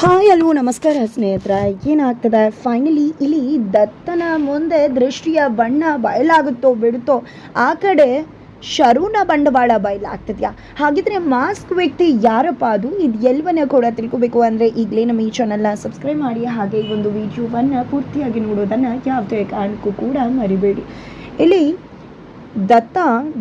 Hi ಅಲ್ವೋ ನಮಸ್ಕಾರ ಸ್ನೇಹಿತರ. ಏನಾಗ್ತದೆ? ಫೈನಲಿ ಇಲ್ಲಿ ದತ್ತನ ಮುಂದೆ ದೃಷ್ಟಿಯ ಬಣ್ಣ ಬಯಲಾಗುತ್ತೋ ಬಿಡುತ್ತೋ, ಆ ಕಡೆ ಶರೂನ ಬಂಡವಾಳ ಬಯಲಾಗ್ತದ್ಯಾ? ಹಾಗಿದ್ರೆ ಮಾಸ್ಕ್ ವ್ಯಕ್ತಿ ಯಾರಪ್ಪ ಅದು? ಇದು ಎಲ್ಲವನ್ನ ಕೂಡ ತಿಳ್ಕೊಬೇಕು ಅಂದರೆ ಈಗಲೇ ನಮ್ಮ ಈ ಚಾನಲ್ನ ಸಬ್ಸ್ಕ್ರೈಬ್ ಮಾಡಿ, ಹಾಗೆ ಈ ಒಂದು ವಿಡಿಯೋವನ್ನು ಪೂರ್ತಿಯಾಗಿ ನೋಡೋದನ್ನು ಯಾವುದೇ ಕಾರಣಕ್ಕೂ ಕೂಡ ಮರಿಬೇಡಿ. ಇಲ್ಲಿ ದತ್ತ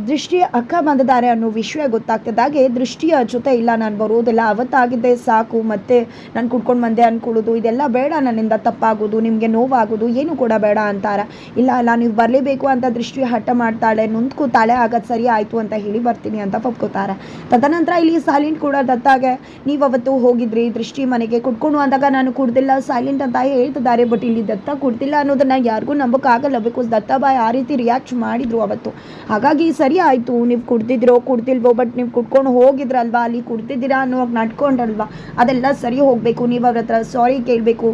ದೃಷ್ಟಿಯ ಅಕ್ಕ ಬಂದಿದ್ದಾರೆ ಅನ್ನೋ ವಿಷಯ ಗೊತ್ತಾಗ್ತದಾಗೆ ದೃಷ್ಟಿಯ ಜೊತೆ ಇಲ್ಲ, ನಾನು ಬರೋದಿಲ್ಲ, ಅವತ್ತಾಗಿದ್ದೆ ಸಾಕು, ಮತ್ತೆ ನಾನು ಕುಡ್ಕೊಂಡು ಬಂದೆ ಅನ್ಕೊಳ್ಳೋದು, ಇದೆಲ್ಲ ಬೇಡ, ನನ್ನಿಂದ ತಪ್ಪಾಗೋದು, ನಿಮಗೆ ನೋವಾಗೋದು, ಏನು ಕೂಡ ಬೇಡ ಅಂತಾರ. ಇಲ್ಲ ಅಲ್ಲ ನೀವು ಬರಲೇಬೇಕು ಅಂತ ದೃಷ್ಟಿ ಹಠ ಮಾಡ್ತಾಳೆ, ನೊಂದ್ಕೋತಾಳೆ, ಆಗೋದು ಸರಿ ಆಯಿತು ಅಂತ ಹೇಳಿ ಬರ್ತೀನಿ ಅಂತ ಒಪ್ಕೋತಾರೆ. ತದನಂತರ ಇಲ್ಲಿ ಸೈಲೆಂಟ್ ಕೂಡ ದತ್ತಾಗೆ, ನೀವು ಅವತ್ತು ಹೋಗಿದ್ರಿ, ದೃಷ್ಟಿ ಮನೆಗೆ ಕುಡ್ಕೊಂಡು ಅಂದಾಗ ನಾನು ಕುಡ್ದಿಲ್ಲ, ಸೈಲೆಂಟ್ ಅಂತ ಹೇಳ್ತಿದ್ದಾರೆ, ಬಟ್ ಇಲ್ಲಿ ದತ್ತ ಕುಡ್ದಿಲ್ಲ ಅನ್ನೋದನ್ನ ಯಾರಿಗೂ ನಂಬಕ್ಕಾಗಲ್ಲ ಬಿಕಾಸ್ ದತ್ತಾಬಾಯ್ ಆ ರೀತಿ ರಿಯಾಕ್ಟ್ ಮಾಡಿದ್ರು ಅವತ್ತು. ಹಾಗಾಗಿ ಸರಿ ಆಯಿತು ನೀವು ಕುಡ್ದಿದ್ರೋ ಕುಡ್ದಿಲ್ವೋ ಬಟ್ ನೀವು ಕುಡ್ಕೊಂಡು ಹೋಗಿದ್ರಲ್ವಾ? ಅಲ್ಲಿ ಕುಡ್ದಿದ್ದೀರಾ ಅನ್ನೋವಾಗ ನಡ್ಕೊಂಡ್ರಲ್ವಾ ಅದೆಲ್ಲ ಸರಿ ಹೋಗಬೇಕು, ನೀವು ಅವ್ರ ಹತ್ರ ಸಾರಿ ಕೇಳಬೇಕು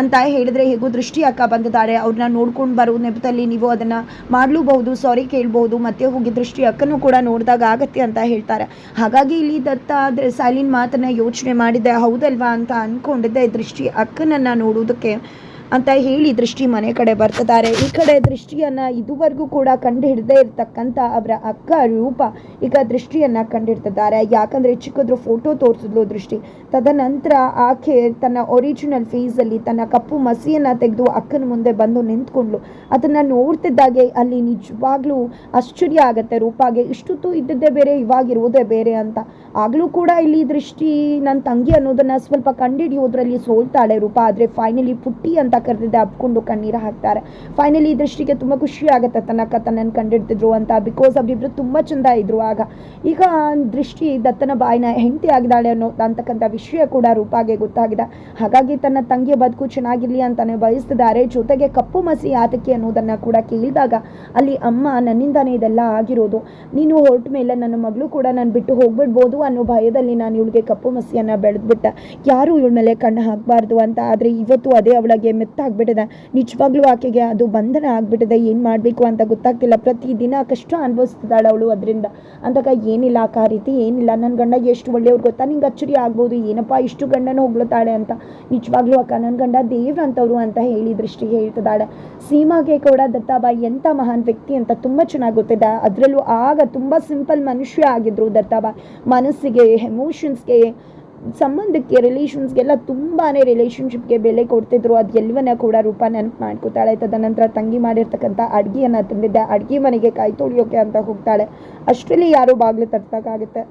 ಅಂತ ಹೇಳಿದ್ರೆ ಹೇಗೂ ದೃಷ್ಟಿ ಅಕ್ಕ ಬಂದಿದ್ದಾರೆ. ಅವ್ರನ್ನ ನೋಡ್ಕೊಂಡು ಬರೋ ನೆಪದಲ್ಲಿ ನೀವು ಅದನ್ನು ಮಾಡಲೂಬಹುದು ಸಾರಿ ಕೇಳ್ಬೋದು ಮತ್ತೆ ಹೋಗಿ ದೃಷ್ಟಿ ಅಕ್ಕನೂ ಕೂಡ ನೋಡಿದಾಗ ಆಗತ್ತೆ ಅಂತ ಹೇಳ್ತಾರೆ. ಹಾಗಾಗಿ ಇಲ್ಲಿ ದತ್ತ ಆದರೆ ಸಾಲಿನ ಮಾತನ್ನು ಯೋಚನೆ ಮಾಡಿದ್ದೆ ಹೌದಲ್ವಾ ಅಂತ ಅಂದ್ಕೊಂಡಿದ್ದೆ ದೃಷ್ಟಿ ಅಕ್ಕನನ್ನು ನೋಡೋದಕ್ಕೆ ಅಂತ ಹೇಳಿ ದೃಷ್ಟಿ ಮನೆ ಕಡೆ ಬರ್ತಿದ್ದಾರೆ. ಈ ಕಡೆ ದೃಷ್ಟಿಯನ್ನ ಇದುವರೆಗೂ ಕೂಡ ಕಂಡು ಹಿಡದೇ ಇರ್ತಕ್ಕಂಥ ಅವರ ಅಕ್ಕ ರೂಪ ಈಗ ದೃಷ್ಟಿಯನ್ನ ಕಂಡಿಡ್ತಿದ್ದಾರೆ ಯಾಕಂದ್ರೆ ಚಿಕ್ಕದ್ರು ಫೋಟೋ ತೋರಿಸಿದ್ಲು ದೃಷ್ಟಿ. ತದನಂತರ ಆಕೆ ತನ್ನ ಒರಿಜಿನಲ್ ಫೇಸಲ್ಲಿ ತನ್ನ ಕಪ್ಪು ಮಸಿಯನ್ನ ತೆಗೆದು ಅಕ್ಕನ ಮುಂದೆ ಬಂದು ನಿಂತ್ಕೊಂಡ್ಲು ಅದನ್ನ ನೋಡ್ತಿದ್ದಾಗೆ ಅಲ್ಲಿ ನಿಜವಾಗ್ಲೂ ಆಶ್ಚರ್ಯ ಆಗತ್ತೆ. ರೂಪಾಗೆ, ಇಷ್ಟೊತ್ತು ಇದ್ದದ್ದೇ ಬೇರೆ, ಇವಾಗಿರುವುದೇ ಬೇರೆ ಅಂತ. ಆಗಲೂ ಕೂಡ ಇಲ್ಲಿ ದೃಷ್ಟಿ ನನ್ನ ತಂಗಿ ಅನ್ನೋದನ್ನ ಸ್ವಲ್ಪ ಕಂಡಿಡಿಯೋದ್ರಲ್ಲಿ ಸೋಲ್ತಾಳೆ ರೂಪ. ಆದ್ರೆ ಫೈನಲಿ ಪುಟ್ಟಿ ಅಂತ ಕರೆದಿದ್ದೆ ಅಪ್ಕೊಂಡು ಕಣ್ಣೀರು ಹಾಕ್ತಾರೆ. ಫೈನಲಿ ದೃಷ್ಟಿಗೆ ತುಂಬ ಖುಷಿ ಆಗುತ್ತೆ ತನ್ನ ಅಕ್ಕ ತನ್ನನ್ನು ಕಂಡಿಡ್ತಿದ್ರು ಅಂತ. ಬಿಕಾಸ್ ಅವರಿಬ್ರು ತುಂಬ ಚಂದ ಇದ್ರು ಆಗ. ಈಗ ದೃಷ್ಟಿ ದತ್ತನ ಬಾಯಿನ ಹೆಂಡತಿ ಆಗಿದ್ದಾಳೆ ಅನ್ನೋ ಅಂತಕ್ಕಂಥ ವಿಷಯ ಕೂಡ ರೂಪಾಗೆ ಗೊತ್ತಾಗಿದೆ. ಹಾಗಾಗಿ ತನ್ನ ತಂಗಿಯ ಬದುಕು ಚೆನ್ನಾಗಿರ್ಲಿ ಅಂತಾನೆ ಬಯಸ್ತಿದ್ದಾರೆ. ಜೊತೆಗೆ ಕಪ್ಪು ಮಸಿ ಆತಕ್ಕೆ ಅನ್ನೋದನ್ನ ಕೂಡ ಕೇಳಿದಾಗ ಅಲ್ಲಿ ಅಮ್ಮ ನನ್ನಿಂದಾನೇ ಇದೆಲ್ಲ ಆಗಿರೋದು. ನೀನು ಹೊರಟ ಮೇಲೆ ನನ್ನ ಮಗಳು ಕೂಡ ನಾನು ಬಿಟ್ಟು ಹೋಗ್ಬಿಡ್ಬೋದು ಅನ್ನೋ ಭಯದಲ್ಲಿ ನಾನು ಇವಳಿಗೆ ಕಪ್ಪು ಮಸಿಯನ್ನ ಬೆಳೆದ್ಬಿಟ್ಟೆ. ಯಾರು ಇವಳ ಮೇಲೆ ಕಣ್ಣು ಹಾಕಬಾರ್ದು ಅಂತ. ಆದರೆ ಇವತ್ತು ಅದೇ ಅವಳಿಗೆ ಮೆತ್ತಾಗ್ಬಿಟ್ಟಿದೆ ನಿಜವಾಗ್ಲೂ ಆಕೆಗೆ ಅದು ಬಂಧನ ಆಗ್ಬಿಟ್ಟಿದೆ. ಏನು ಮಾಡಬೇಕು ಅಂತ ಗೊತ್ತಾಗ್ತಿಲ್ಲ. ಪ್ರತಿದಿನ ಕಷ್ಟ ಅನುಭವಿಸ್ತಿದ್ದಾಳೆ ಅವಳು ಅದರಿಂದ. ಅಂದಾಗ ಏನಿಲ್ಲ ಅಕ್ಕ ಆ ರೀತಿ ಏನಿಲ್ಲ. ನನ್ನ ಗಂಡ ಎಷ್ಟು ಒಳ್ಳೆಯವ್ರು ಗೊತ್ತಾ? ನಿಂಗೆ ಅಚ್ಚರಿ ಆಗ್ಬೋದು. ಏನಪ್ಪ? ಇಷ್ಟು ಗಂಡನ ಹೋಗ್ಲತ್ತಾಳೆ ಅಂತ. ನಿಜವಾಗ್ಲೂ ಅಕ್ಕ ನನ್ನ ಗಂಡ ದೇವ್ರು ಅಂತವ್ರು ಅಂತ ಹೇಳಿ ದೃಷ್ಟಿಗೆ ಹೇಳ್ತಿದ್ದಾಳೆ. ಸೀಮಾಗೆ ಕೂಡ ದತ್ತಾಬಾಯಿ ಎಂಥ ಮಹಾನ್ ವ್ಯಕ್ತಿ ಅಂತ ತುಂಬ ಚೆನ್ನಾಗಿ ಗೊತ್ತಿದೆ. ಅದರಲ್ಲೂ ಆಗ ತುಂಬ ಸಿಂಪಲ್ ಮನುಷ್ಯ ಆಗಿದ್ರು ದತ್ತಾಬಾಯಿ. ಮನಸ್ಸಿಗೆ ಎಮೋಷನ್ಸ್ಗೆ ಸಂಬಂಧಕ್ಕೆ ರಿಲೇಷನ್ಸ್ಗೆಲ್ಲ ತುಂಬಾ ರಿಲೇಷನ್ಶಿಪ್ಗೆ ಬೆಲೆ ಕೊಡ್ತಿದ್ರು. ಅದು ಎಲ್ಲವನ್ನ ಕೂಡ ರೂಪ ನೆನಪು ಮಾಡ್ಕೋತಾಳೆ. ತದನಂತರ ತಂಗಿ ಮಾಡಿರ್ತಕ್ಕಂಥ ಅಡುಗೆಯನ್ನು ತಂದಿದ್ದೆ. ಅಡುಗೆ ಮನೆಗೆ ಕೈ ತೊಳಿಯೋಕೆ ಅಂತ ಹೋಗ್ತಾಳೆ. ಅಷ್ಟರಲ್ಲಿ ಯಾರೋ ಬಾಗಿಲು ತಟ್ಟಕ್ಕಾಗುತ್ತೆ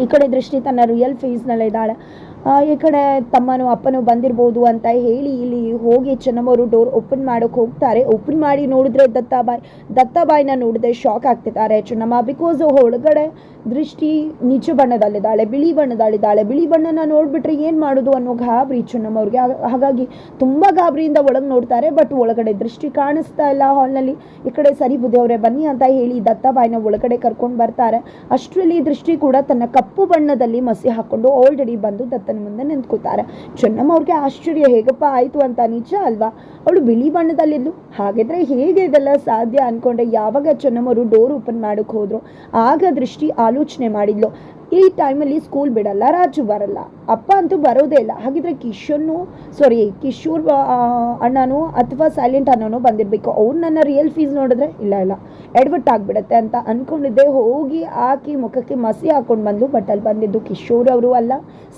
ಈ ಕಡೆ ದೃಷ್ಟಿ ತನ್ನ ರಿಯಲ್ ಫೇಸ್ನಲ್ಲಿ ಇದ್ದಾಳೆ ಆ, ಈ ಕಡೆ ತಮ್ಮನು ಅಪ್ಪನು ಬಂದಿರ್ಬೋದು ಅಂತ ಹೇಳಿ ಇಲ್ಲಿ ಹೋಗಿ ಚೆನ್ನಮ್ಮವರು ಡೋರ್ ಓಪನ್ ಮಾಡೋಕೆ ಹೋಗ್ತಾರೆ. ಓಪನ್ ಮಾಡಿ ನೋಡಿದ್ರೆ ದತ್ತಾಬಾಯಿ, ದತ್ತಾಬಾಯಿನ ನೋಡಿದ್ರೆ ಶಾಕ್ ಆಗ್ತಿದ್ದಾರೆ. ಚೆನ್ನಮ್ಮ ಬಿಕಾಸ್ ಒಳಗಡೆ ದೃಷ್ಟಿ ನಿಜ ಬಣ್ಣದಲ್ಲಿದ್ದಾಳೆ, ಬಿಳಿ ಬಣ್ಣದಲ್ಲಿದ್ದಾಳೆ. ಬಿಳಿ ಬಣ್ಣನ ನೋಡ್ಬಿಟ್ರೆ ಏನು ಮಾಡೋದು ಅನ್ನೋ ಗಾಬರಿ ಚೆನ್ನಮ್ಮವ್ರಿಗೆ. ಹಾಗ- ಹಾಗಾಗಿ ತುಂಬ ಗಾಬರಿಯಿಂದ ಒಳಗೆ ನೋಡ್ತಾರೆ ಬಟ್ ಒಳಗಡೆ ದೃಷ್ಟಿ ಕಾಣಿಸ್ತಾ ಇಲ್ಲ ಹಾಲ್ನಲ್ಲಿ ಈ ಕಡೆ ಸರಿ ಬುದ್ಧಿ ಅವರೇ, ಬನ್ನಿ ಅಂತ ಹೇಳಿ ದತ್ತಾಬಾಯಿನ ಒಳಗಡೆ ಕರ್ಕೊಂಡು ಬರ್ತಾರೆ. ಅಷ್ಟರಲ್ಲಿ ದೃಷ್ಟಿ ಕೂಡ ತನ್ನ ಕಪ್ಪು ಬಣ್ಣದಲ್ಲಿ ಮಸಿ ಹಾಕೊಂಡು ಆಲ್ರೆಡಿ ಬಂದು ದತ್ತನ ಮುಂದೆ ನಿಂತ್ಕೋತಾರೆ ಚೆನ್ನಮ್ಮ ಅವ್ರಿಗೆ ಆಶ್ಚರ್ಯ, ಹೇಗಪ್ಪ ಆಯಿತು ಅಂತ ನಿಜ ಅಲ್ವಾ? ಅವಳು ಬಿಳಿ ಬಣ್ಣದಲ್ಲಿದ್ಲು. ಹಾಗಿದ್ರೆ ಹೇಗೆ ಇದೆಲ್ಲ ಸಾಧ್ಯ ಅನ್ಕೊಂಡ್ರೆ ಯಾವಾಗ ಚೆನ್ನಮ್ಮರು ಡೋರ್ ಓಪನ್ ಮಾಡೋಕೆ ಹೋದ್ರು, ಆಗ ದೃಷ್ಟಿ ಆಲೋಚನೆ ಮಾಡಿದ್ಲು. ಈ ಟೈಮಲ್ಲಿ ಸ್ಕೂಲ್ ಬಿಡಲ್ಲ, ರಾಜು ಬರಲ್ಲ. ಅಪ್ಪ ಅಂತೂ ಬರೋದೇ ಇಲ್ಲ. ಹಾಗಿದ್ರೆ ಕಿಶೋನು ಸಾರಿ ಕಿಶೋರ್ ಅಣ್ಣನೋ ಅಥವಾ ಸೈಲೆಂಟ್ ಅಣ್ಣನೋ ಬಂದಿರಬೇಕು. ಅವ್ರು ನನ್ನ ರಿಯಲ್ ಫೀಸ್ ನೋಡಿದ್ರೆ ಇಲ್ಲ ಇಲ್ಲ. ಎಡ್ವರ್ಟ್ ಆಗಿಬಿಡತ್ತೆ ಅಂತ ಅಂದ್ಕೊಂಡಿದ್ದೆ ಹೋಗಿ ಹಾಕಿ ಮುಖಕ್ಕೆ ಮಸಿ ಹಾಕೊಂಡು ಬಂದು ಬಟ್ ಅಲ್ಲಿ ಬಂದಿದ್ದು ಕಿಶೋರ್ ಅವರು ಅಲ್ಲ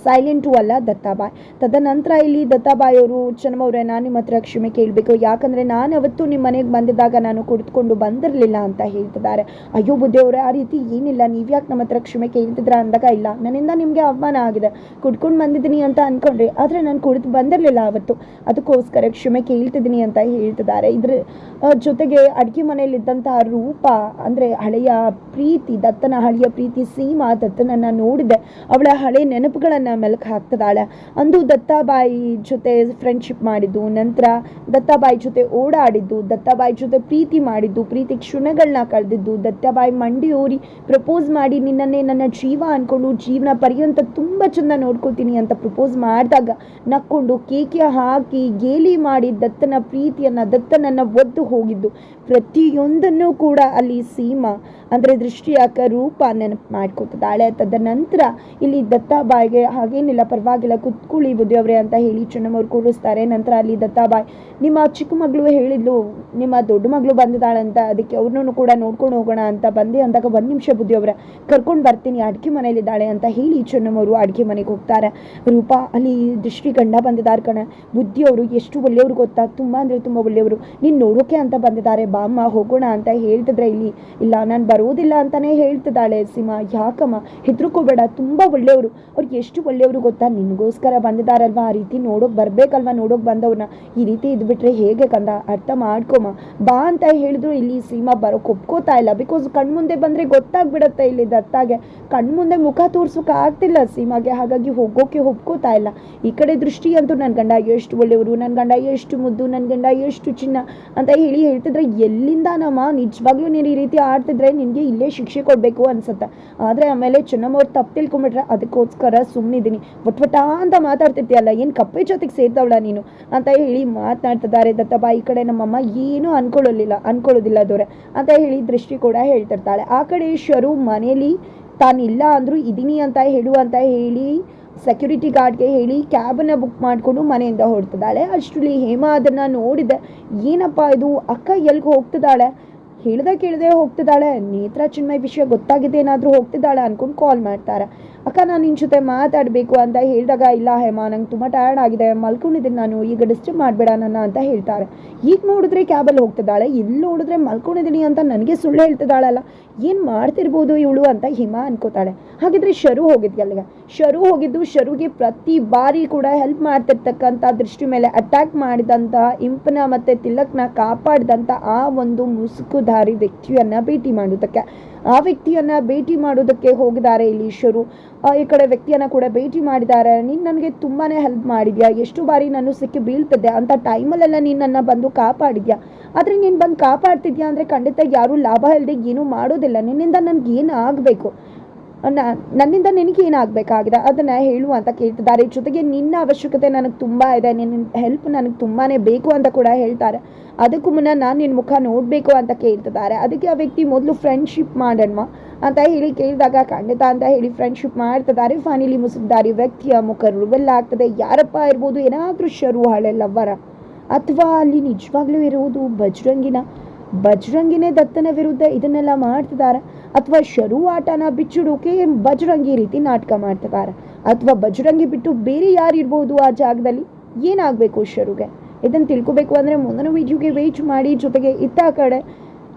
ಸೈಲೆಂಟು ಅಲ್ಲ, ದತ್ತಾಬಾಯ್. ತದನಂತರ ಇಲ್ಲಿ ದತ್ತಾಬಾಯ್ ಅವರು ಚೆನ್ನಮ್ಮವ್ರೆ ನಾನು ನಿಮ್ಮ ಹತ್ರ ಕ್ಷಮೆ ಕೇಳಬೇಕು. ಯಾಕಂದರೆ ನಾನು ಅವತ್ತು ನಿಮ್ಮ ಮನೆಗೆ ಬಂದಿದ್ದಾಗ ನಾನು ಕುಡಿದುಕೊಂಡು ಬಂದಿರಲಿಲ್ಲ ಅಂತ ಹೇಳ್ತಿದ್ದಾರೆ. ಅಯ್ಯೋ, ಬುದ್ಧಿಯವರೇ, ಆ ರೀತಿ ಏನಿಲ್ಲ. ನೀವು ಯಾಕೆ ನಮ್ಮ ಹತ್ರ ಕ್ಷಮೆ ಕೇಳ್ತಿದ್ರ ಅಂದಾಗ ಇಲ್ಲ. ನನ್ನಿಂದ ನಿಮಗೆ ಅವಮಾನ ಆಗಿದೆ. ಕುಡ್ಕೊಂಡು ಬಂದಿದ್ದೀನಿ ಅಂತ ಅಂದ್ಕೊಂಡ್ರಿ ಆದರೆ ನಾನು ಕುಡಿದು ಬಂದಿರಲಿಲ್ಲ ಅವತ್ತು. ಅದಕ್ಕೋಸ್ಕರ ಕ್ಷಮೆ ಕೇಳ್ತಿದ್ದೀನಿ ಅಂತ ಹೇಳ್ತಿದ್ದಾರೆ. ಇದ್ರ ಜೊತೆಗೆ ಅಡುಗೆ ಮನೆಯಲ್ಲಿದ್ದಂತಹ ರೂಪ, ಅಂದರೆ ಹಳೆಯ ಪ್ರೀತಿ, ದತ್ತನ ಹಳೆಯ ಪ್ರೀತಿ, ಸೀಮಾ ದತ್ತನನ್ನು ನೋಡಿದೆ. ಅವಳ ಹಳೆ ನೆನಪುಗಳನ್ನು ಮೆಲುಕು ಹಾಕ್ತಿದ್ದಾಳೆ. ಅಂದು ದತ್ತಾಬಾಯಿ ಜೊತೆ ಫ್ರೆಂಡ್ಶಿಪ್ ಮಾಡಿದ್ದು. ನಂತರ ದತ್ತಾಬಾಯಿ ಜೊತೆ ಓಡಾಡಿದ್ದು. ದತ್ತಾಬಾಯಿ ಜೊತೆ ಪ್ರೀತಿ ಮಾಡಿದ್ದು. ಪ್ರೀತಿ ಕ್ಷಣಗಳನ್ನ ಕಳೆದಿದ್ದು. ದತ್ತಾಬಾಯಿ ಮಂಡಿ ಊರಿ ಪ್ರಪೋಸ್ ಮಾಡಿ ನಿನ್ನನ್ನೇ ನನ್ನ ಜೀವ ಅಂದ್ಕೊಂಡು ಜೀವನ ಪರ್ಯಂತ ತುಂಬ ಚೆಂದ ನೋಡ್ಕೊಳ್ತೀನಿ ಅಂತ ಪ್ರಪೋಸ್ ಮಾಡಿದಾಗ ನಕ್ಕೊಂಡು ಕೇಕೆ ಹಾಕಿ ಗೇಲಿ ಮಾಡಿ ದತ್ತನ ಪ್ರೀತಿಯನ್ನು, ದತ್ತನನ್ನು ಒದ್ದು ಹೋಗಿದ್ದು. ಪ್ರತಿಯೊಂದನ್ನು ಕೂಡ ಅಲ್ಲಿ ಸೀಮಾ, ಅಂದರೆ ದೃಷ್ಟಿಯಾಕ ರೂಪ ನೆನಪು ಮಾಡ್ಕೊತಿದ್ದಾಳೆ ತದನಂತರ ಇಲ್ಲಿ ದತ್ತಾಬಾಯಿಗೆ ಹಾಗೇನಿಲ್ಲ, ಪರವಾಗಿಲ್ಲ ಕುತ್ಕೊಳ್ಳಿ ಬುದ್ಧಿಯವ್ರೆ ಅಂತ ಹೇಳಿ ಚೆನ್ನಮ್ಮವ್ರು ಕೂರಿಸ್ತಾರೆ. ನಂತರ ಅಲ್ಲಿ ದತ್ತಾಬಾಯ್, ನಿಮ್ಮ ಚಿಕ್ಕ ಮಗಳು ಹೇಳಿದ್ಲು, ನಿಮ್ಮ ದೊಡ್ಡ ಮಗಳು ಬಂದಿದ್ದಾಳಂತ, ಅದಕ್ಕೆ ಅವ್ರನ್ನೂ ಕೂಡ ನೋಡ್ಕೊಂಡು ಹೋಗೋಣ ಅಂತ ಬಂದೆ ಅಂದಾಗ ಒಂದು ನಿಮಿಷ ಬುದ್ಧಿಯವ್ರೆ, ಕರ್ಕೊಂಡು ಬರ್ತೀನಿ, ಅಡುಗೆ ಮನೇಲಿದ್ದಾಳೆ ಅಂತ ಹೇಳಿ ಚೆನ್ನಮ್ಮವರು ಅಡುಗೆ ಮನೆಗೆ ಹೋಗ್ತಾರೆ. ರೂಪಾ, ಅಲ್ಲಿ ದೃಷ್ಟಿ ಗಂಡ ಬಂದಿದ್ದಾರೆ ಕಣ. ಬುದ್ಧಿಯವರು ಎಷ್ಟು ಒಳ್ಳೆಯವ್ರು ಗೊತ್ತಾ? ತುಂಬ ಅಂದರೆ ತುಂಬ ಒಳ್ಳೆಯವರು. ನೀನು ನೋಡೋಕೆ ಅಂತ ಬಂದಿದ್ದಾರೆ. ಬಾಮ್ಮ ಹೋಗೋಣ ಅಂತ ಹೇಳ್ತಿದ್ರೆ ಇಲ್ಲಿ. ಇಲ್ಲ, ನಾನು ಬರೋದಿಲ್ಲ ಅಂತಲೇ ಹೇಳ್ತಿದ್ದಾಳೆ ಸೀಮಾ. ಯಾಕಮ್ಮ? ಹೆದರ್ಕೋಬೇಡ. ತುಂಬ ಒಳ್ಳೆಯವರು. ಅವ್ರಿಗೆ ಎಷ್ಟು ಒಳ್ಳೆಯವರು ಗೊತ್ತಾ? ನಿನಗೋಸ್ಕರ ಬಂದಿದ್ದಾರಲ್ವಾ? ಆ ರೀತಿ ನೋಡೋಕೆ ಬರಬೇಕಲ್ವಾ? ನೋಡೋಕೆ ಬಂದವ್ರನ್ನ. ಈ ರೀತಿ ಇದ್ಬಿಟ್ರೆ ಹೇಗೆ ಕಂದ? ಅರ್ಥ ಮಾಡ್ಕೊಮ್ಮ. ಬಾ ಅಂತ ಹೇಳಿದ್ರು ಇಲ್ಲಿ ಸೀಮಾ ಬರೋಕೆ ಒಪ್ಕೋತಾ ಇಲ್ಲ. ಬಿಕಾಸ್ ಕಣ್ಮುಂದೆ ಬಂದರೆ ಗೊತ್ತಾಗ್ಬಿಡತ್ತೆ ಇಲ್ಲಿ ದತ್ತಾಗೆ. ಕಣ್ಮುಂದೆ ಮುಖ ತೋರ್ಸೋಕೆ ಆಗ್ತಿಲ್ಲ. ಸೀಮಾಗೆ ಹಾಗಾಗಿ ಹೋಗೋಕೆ ಒಪ್ಕೋತಾ ಇಲ್ಲ. ಈ ಕಡೆ ದೃಷ್ಟಿ ಅಂತೂ ನನ್ನ ಗಂಡ ಎಷ್ಟು ಒಳ್ಳೆಯವರು ನನ್ನ ಗಂಡ ಎಷ್ಟು ಮುದ್ದು ನನ್ನ ಗಂಡ ಎಷ್ಟು ಚಿನ್ನ ಅಂತ ಹೇಳಿ ಹೇಳ್ತಿದ್ರೆ ಎಲ್ಲಿಂದ ನಮ್ಮ ನಿಜವಾಗ್ಲೂ ನೀನು ಈ ರೀತಿ ಆಡ್ತಿದ್ರೆ ನಿನಗೆ ಇಲ್ಲೇ ಶಿಕ್ಷೆ ಕೊಡಬೇಕು ಅನ್ಸುತ್ತೆ. ಆದರೆ ಆಮೇಲೆ ಚೆನ್ನಮ್ಮವ್ರು ತಪ್ಪು ತಿಳ್ಕೊಂಬಿಟ್ರೆ ಅದಕ್ಕೋಸ್ಕರ ಸುಮ್ಮನಿದ್ದೀನಿ ಒಟ್ಟ ಅಂತ ಮಾತಾಡ್ತಿರ್ತೀಯಲ್ಲ ಏನು ಕಪ್ಪೆ ಜೊತೆಗೆ ಸೇರ್ತಾವಳ ನೀನು ಅಂತ ಹೇಳಿ ಮಾತನಾಡ್ತಿದ್ದಾರೆ ದತ್ತಬಾ. ಈ ಕಡೆ ನಮ್ಮಮ್ಮ ಏನೂ ಅನ್ಕೊಳ್ಳೋಲಿಲ್ಲ, ಅನ್ಕೊಳ್ಳೋದಿಲ್ಲ ದೊರೆ ಅಂತ ಹೇಳಿ ದೃಷ್ಟಿ ಕೂಡ ಹೇಳ್ತಿರ್ತಾಳೆ. ಆ ಕಡೆ ಶರು ಮನೇಲಿ ತಾನಿಲ್ಲ ಅಂದರೂ ಇದ್ದೀನಿ ಅಂತ ಹೇಳು ಅಂತ ಹೇಳಿ ಸೆಕ್ಯೂರಿಟಿ ಗಾರ್ಡ್ಗೆ ಹೇಳಿ ಕ್ಯಾಬನ್ನು ಬುಕ್ ಮಾಡಿಕೊಂಡು ಮನೆಯಿಂದ ಹೊರಡ್ತಿದ್ದಾಳೆ. ಅಷ್ಟರಲ್ಲಿ ಹೇಮಾ ಅದನ್ನು ನೋಡಿದೆ, ಏನಪ್ಪ ಇದು? ಅಕ್ಕ ಎಲ್ಲಿಗೆ ಹೋಗ್ತಿದ್ದಾಳೆ? ಹೇಳ್ದೆ ಕೇಳದೆ ಹೋಗ್ತಿದ್ದಾಳೆ. ನೇತ್ರ ಚಿನ್ಮಯ್ ವಿಷಯ ಗೊತ್ತಾಗಿದೆ ಏನಾದರೂ ಹೋಗ್ತಿದ್ದಾಳೆ ಅನ್ಕೊಂಡು ಕಾಲ್ ಮಾಡ್ತಾರೆ. ಅಕ್ಕ, ನಾನು ನಿನ್ನ ಜೊತೆ ಮಾತಾಡಬೇಕು ಅಂತ ಹೇಳಿದಾಗ, ಇಲ್ಲ ಹೇಮಾ, ನಂಗೆ ತುಂಬ ಟಯರ್ಡ್ ಆಗಿದೆ. ಮಲ್ಕೊಂಡಿದ್ದೀನಿ ನಾನು. ಈಗ ಡಿಸ್ಟರ್ಬ್ ಮಾಡಬೇಡ ನನ್ನ ಅಂತ ಹೇಳ್ತಾರೆ. ಈಗ ನೋಡಿದ್ರೆ ಕ್ಯಾಬಲ್ಲಿ ಹೋಗ್ತಿದ್ದಾಳೆ. ಇಲ್ಲಿ ನೋಡಿದ್ರೆ ಮಲ್ಕೊಂಡಿದ್ದೀನಿ ಅಂತ ನನಗೆ ಸುಳ್ಳು ಹೇಳ್ತಿದ್ದಾಳಲ್ಲ. ಏನು ಮಾಡ್ತಿರ್ಬೋದು ಇವಳು ಅಂತ ಹಿಮಾ ಅನ್ಕೋತಾಳೆ. ಹಾಗಿದ್ರೆ ಶರು ಹೋಗಿದ್ವಿ ಅಲ್ಲಿಗೆ? ಶರು ಹೋಗಿದ್ದು ಶರುಗೆ ಪ್ರತಿ ಬಾರಿ ಕೂಡ ಹೆಲ್ಪ್ ಮಾಡ್ತಿರ್ತಕ್ಕಂಥ ದೃಷ್ಟಿ ಮೇಲೆ ಅಟ್ಯಾಕ್ ಮಾಡಿದಂಥ ಇಂಪನ ಮತ್ತು ತಿಲಕ್ನ ಕಾಪಾಡಿದಂಥ ಆ ಒಂದು ಮುಸುಕುಧಾರಿ ವ್ಯಕ್ತಿಯನ್ನು ಭೇಟಿ ಮಾಡೋದಕ್ಕೆ ಆ ವ್ಯಕ್ತಿಯನ್ನ ಭೇಟಿ ಮಾಡೋದಕ್ಕೆ ಹೋಗಿದ್ದಾರೆ ಇಲ್ಲಿ ಈಶ್ವರು. ಈ ಕಡೆ ವ್ಯಕ್ತಿಯನ್ನ ಕೂಡ ಭೇಟಿ ಮಾಡಿದ್ದಾರೆ. ನೀನು ನನಗೆ ತುಂಬಾ ಹೆಲ್ಪ್ ಮಾಡಿದ್ಯಾ? ಎಷ್ಟು ಬಾರಿ ನಾನು ಸಿಕ್ಕಿ ಬೀಳ್ತಿದ್ದೆ. ಅಂತ ಟೈಮಲ್ಲೆಲ್ಲ ನೀನು ನನ್ನ ಬಂದು ಕಾಪಾಡಿದ್ಯಾ? ಆದರೆ ನೀನು ಬಂದು ಕಾಪಾಡ್ತಿದ್ಯಾ ಅಂದರೆ ಖಂಡಿತ ಯಾರೂ ಲಾಭ ಇಲ್ಲದೆ ಏನೂ ಮಾಡೋದಿಲ್ಲ. ನಿನ್ನಿಂದ ನನಗೆ ಏನು ಆಗಬೇಕು? ನನ್ನಿಂದ ನಿನಗೆ ಏನಾಗಬೇಕಾಗಿದೆ ಅದನ್ನು ಹೇಳು ಅಂತ ಕೇಳ್ತಿದ್ದಾರೆ. ಜೊತೆಗೆ ನಿನ್ನ ಅವಶ್ಯಕತೆ ನನಗೆ ತುಂಬ ಇದೆ. ನಿನ್ನ ಹೆಲ್ಪ್ ನನಗೆ ತುಂಬಾ ಬೇಕು ಅಂತ ಕೂಡ ಹೇಳ್ತಾರೆ. ಅದಕ್ಕೂ ಮುನ್ನ ನಾನು ನಿನ್ನ ಮುಖ ನೋಡಬೇಕು ಅಂತ ಕೇಳ್ತಿದ್ದಾರೆ. ಅದಕ್ಕೆ ಆ ವ್ಯಕ್ತಿ ಮೊದಲು ಫ್ರೆಂಡ್ಶಿಪ್ ಮಾಡೋಣ ಅಂತ ಹೇಳಿ ಕೇಳಿದಾಗ ಖಂಡಿತ ಅಂತ ಹೇಳಿ ಫ್ರೆಂಡ್ಶಿಪ್ ಮಾಡ್ತಿದ್ದಾರೆ. ಫೈನಲಿ ಮುಸುಕ್ದಾರಿ ವ್ಯಕ್ತಿಯ ಮುಖ ರುವೆಲ್ಲ ಆಗ್ತದೆ. ಯಾರಪ್ಪ ಇರ್ಬೋದು? ಏನಾದರೂ ಶರು, ಹಳೆ ಲವ್ವರ ಅಥವಾ ಅಲ್ಲಿ ನಿಜವಾಗ್ಲೂ ಇರುವುದು ಬಜರಂಗಿನ, ಬಜರಂಗಿನೇ ದತ್ತನ ವಿರುದ್ಧ ಇದನ್ನೆಲ್ಲ ಮಾಡ್ತಿದ್ದಾರೆ. ಅಥವಾ ಶರು ಆಟನ ಬಿಚ್ಚಿಡೋಕೆ ಬಜರಂಗಿ ರೀತಿ ನಾಟಕ ಮಾಡ್ತಿದ್ದಾರೆ ಅಥವಾ ಬಜರಂಗಿ ಬಿಟ್ಟು ಬೇರೆ ಯಾರು ಇರ್ಬೋದು ಆ ಜಾಗದಲ್ಲಿ? ಏನಾಗಬೇಕು ಶರುಗೆ? ಇದನ್ನು ತಿಳ್ಕೊಬೇಕು ಅಂದರೆ ಮುಂದಿನ ವೀಡಿಯೋಗೆ ವೇಟ್ ಮಾಡಿ, ಜೊತೆಗೆ ಇತ್ತ ಕಡೆ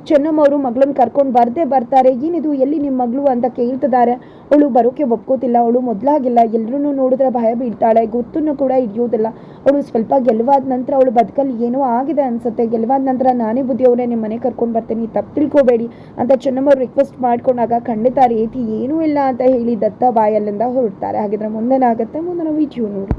ಚೆನ್ನಮ್ಮವರು ಮಗಳನ್ನ ಕರ್ಕೊಂಡು ಬರದೇ ಬರ್ತಾರೆ. ಏನಿದು, ಎಲ್ಲಿ ನಿಮ್ಮ ಮಗಳು ಅಂತ ಕೇಳ್ತಿದ್ದಾರೆ ಅವಳು ಬರೋಕೆ ಒಪ್ಕೋತಿಲ್ಲ. ಅವಳು ಮೊದಲಾಗಿಲ್ಲ. ಎಲ್ಲರೂ ನೋಡಿದ್ರೆ ಭಯ ಬೀಳ್ತಾಳೆ. ಗೊತ್ತನ್ನು ಕೂಡ ಹಿಡಿಯೋದಿಲ್ಲ. ಅವಳು ಸ್ವಲ್ಪ ಗೆಲುವಾದ ನಂತರ ಅವಳು ಬದುಕಲ್ಲಿ ಏನೋ ಆಗಿದೆ ಅನಿಸುತ್ತೆ. ಗೆಲುವಾದ ನಂತರ ನಾನೇ ಬುದ್ಧಿಯವರೇ ನಿಮ್ಮ ಮನೆ ಕರ್ಕೊಂಡು ಬರ್ತೀನಿ. ತಪ್ಪು ತಿಳ್ಕೋಬೇಡಿ ಅಂತ ಚೆನ್ನಮ್ಮವ್ರು ರಿಕ್ವೆಸ್ಟ್ ಮಾಡ್ಕೊಂಡಾಗ ಖಂಡಿತ ರೀತಿ ಏನೂ ಇಲ್ಲ ಅಂತ ಹೇಳಿ ದತ್ತ ಬಾಯಲ್ಲಿಂದ ಹೊರಡ್ತಾರೆ. ಹಾಗಿದ್ರೆ ಮುಂದೇನಾಗುತ್ತೆ ಮುಂದಿನ ವಿಡಿಯೋ ನೋಡಿ.